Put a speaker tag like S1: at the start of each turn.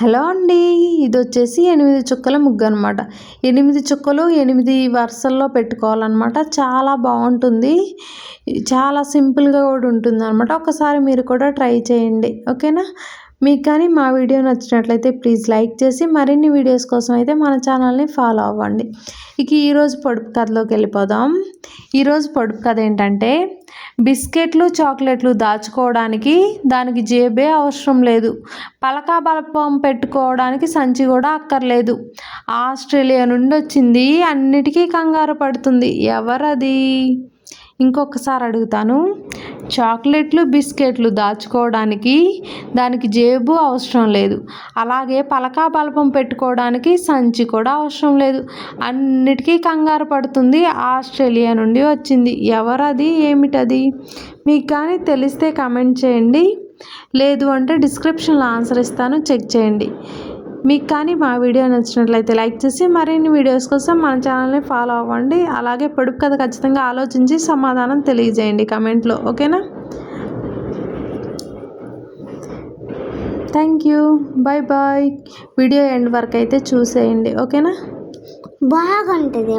S1: Hello అండి ఇది వచ్చేసి ఎనిమిది చుక్కల ముగ్గు అనమాట ఎనిమిది చుక్కలు ఎనిమిది వరుసల్లో పెట్టుకోవాలన్నమాట. చాలా బాగుంటుంది చాలా సింపుల్గా కూడా ఉంటుంది అనమాట ఒకసారి మీరు కూడా ట్రై చేయండి. ఓకేనా? మీకు కానీ మా వీడియో నచ్చినట్లయితే ప్లీజ్ లైక్ చేసి మరిన్ని వీడియోస్ కోసం అయితే మన ఛానల్ని ఫాలో అవ్వండి. ఇక ఈరోజు పొడుపు కథలోకి వెళ్ళిపోదాం. ఈరోజు పొడుపు కథ ఏంటంటే బిస్కెట్లు చాక్లెట్లు దాచుకోవడానికి దానికి జేబే అవసరం లేదు. పలకా బలపం పెట్టుకోవడానికి సంచి కూడా అక్కర్లేదు. ఆస్ట్రేలియా నుండి వచ్చింది. అన్నిటికీ కంగారు పడుతుంది. ఎవరది? ఇంకొకసారి అడుగుతాను. చాక్లెట్లు బిస్కెట్లు దాచుకోవడానికి దానికి జేబు అవసరం లేదు. అలాగే పలకా బలపం పెట్టుకోవడానికి సంచి కూడా అవసరం లేదు. అన్నిటికీ కంగారు పడుతుంది. ఆస్ట్రేలియా నుండి వచ్చింది. ఎవరది? ఏమిటది? మీకు కానీ తెలిస్తే కమెంట్ చేయండి. లేదు అంటే డిస్క్రిప్షన్లో ఆన్సర్ ఇస్తాను. చెక్ చేయండి. మీకు కానీ మా వీడియో నచ్చినట్లయితే లైక్ చేసి మరిన్ని వీడియోస్ కోసం మన ఛానల్ని ఫాలో అవ్వండి. అలాగే పొడుపు కథ ఖచ్చితంగా ఆలోచించి సమాధానం తెలియజేయండి కమెంట్లో. ఓకేనా? Thank you bye bye video end వరకు అయితే చూసేయండి. ఓకేనా?
S2: బాగుంటుంది